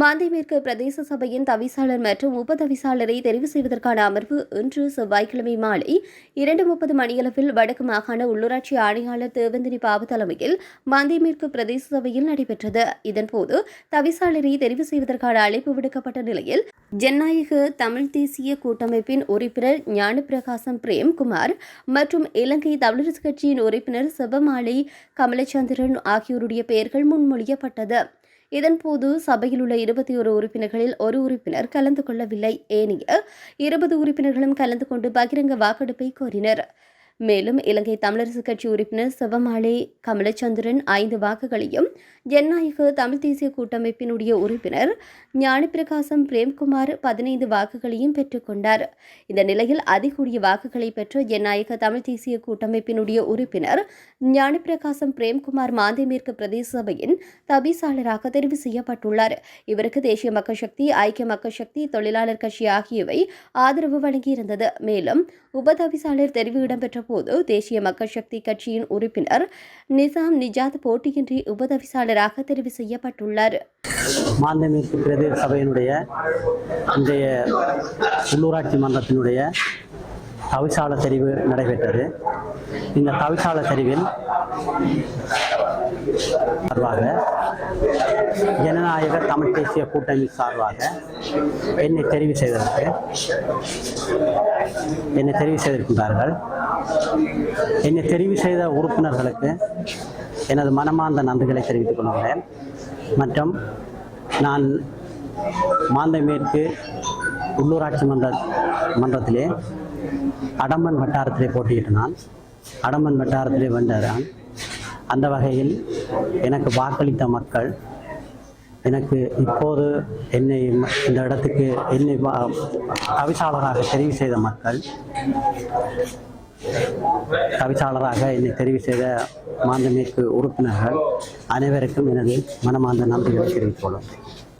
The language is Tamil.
மாந்தி மேற்கு பிரதேச சபையின் தவிசாளர் மற்றும் உபதவிசாளரை தெரிவு செய்வதற்கான அமர்வு இன்று செவ்வாய்க்கிழமை மாலை இரண்டு முப்பது மணியளவில் வடக்கு மாகாண உள்ளூராட்சி ஆணையாளர் தேவந்தினி பாபு தலைமையில் மாந்தை மேற்கு பிரதேச சபையில் நடைபெற்றது. இதன்போது தவிசாளரை தெரிவு செய்வதற்கான அழைப்பு விடுக்கப்பட்ட நிலையில் ஜனநாயக தமிழ் தேசிய கூட்டமைப்பின் உறுப்பினர் ஞானப்பிரகாசம் பிரேம்குமார் மற்றும் இலங்கை தமிழரசு கட்சியின் உறுப்பினர் சிவமாலை கமலச்சந்திரன் ஆகியோருடைய பெயர்கள் முன்மொழியப்பட்டது. இதன்போது சபையில் உள்ள இருபத்தி ஒரு உறுப்பினர்களில் ஒரு உறுப்பினர் கலந்து கொள்ளவில்லை. ஏனைய இருபது உறுப்பினர்களும் கலந்து கொண்டு பகிரங்க வாக்கெடுப்பை கோரினர். மேலும் இலங்கை தமிழரசு கட்சி உறுப்பினர் சிவமாலை கமலச்சந்திரன் ஐந்து வாக்குகளையும் ஜனநாயக தமிழ் தேசிய கூட்டமைப்பினுடைய உறுப்பினர் ஞானப்பிரகாசம் பிரேம்குமார் பதினைந்து வாக்குகளையும் பெற்றுக்கொண்டார் இந்த நிலையில் அதிகூடிய வாக்குகளை பெற்ற ஜனநாயக தமிழ் தேசிய கூட்டமைப்பினுடைய உறுப்பினர் ஞானப்பிரகாசம் பிரேம்குமார் மாந்தை மேற்கு பிரதேச சபையின் தபிசாளராக தெரிவு செய்யப்பட்டுள்ளார். இவருக்கு தேசிய மக்கள் சக்தி ஐக்கிய மக்கள் சக்தி தொழிலாளர் கட்சி ஆகியவை ஆதரவு வழங்கியிருந்தது. மேலும் உபதவிசாளர் தெரிவு இடம்பெற்ற போது தேசிய மக்கள் சக்தி கட்சியின் உறுப்பினர் நிசாம் நிஜாத் போட்டியின்றி உபதவிசாளராக தெரிவு செய்யப்பட்டுள்ளார். மாநில பிரதேச சபையினுடைய இன்றைய உள்ளூராட்சி மன்றத்தினுடைய தவிசாளர் தெரிவு நடைபெற்றது. இந்த தவிசால தெரிவில் சார்பாக ஜனநாயக தமிழ் தேசிய கூட்டணி சார்பாக என்னை தெரிவு செய்ததற்கு என்னை தெரிவு செய்திருக்கின்றார்கள். என்னை தெரிவு செய்த உறுப்பினர்களுக்கு எனது மனமார்ந்த நன்றிகளை தெரிவித்துக் கொள்கிறேன். மற்றும் நான் மாந்தை மேற்கு உள்ளூராட்சி மன்ற மன்றத்திலே அடம்பன் வட்டாரத்திலே போட்டியிட்டு நான் அடம்பன் வட்டாரத்திலே வந்ததான் அந்த வகையில் எனக்கு வாக்களித்த மக்கள் எனக்கு இப்போது என்னை இந்த இடத்துக்கு என்னை வா- தவிசாளராக தெரிவு செய்த மக்கள் தவிசாளராக என்னை தெரிவு செய்த மாந்தமேற்கு உறுப்பினர்கள் அனைவருக்கும் எனது மனமார்ந்த நன்றிகளை தெரிவித்துக்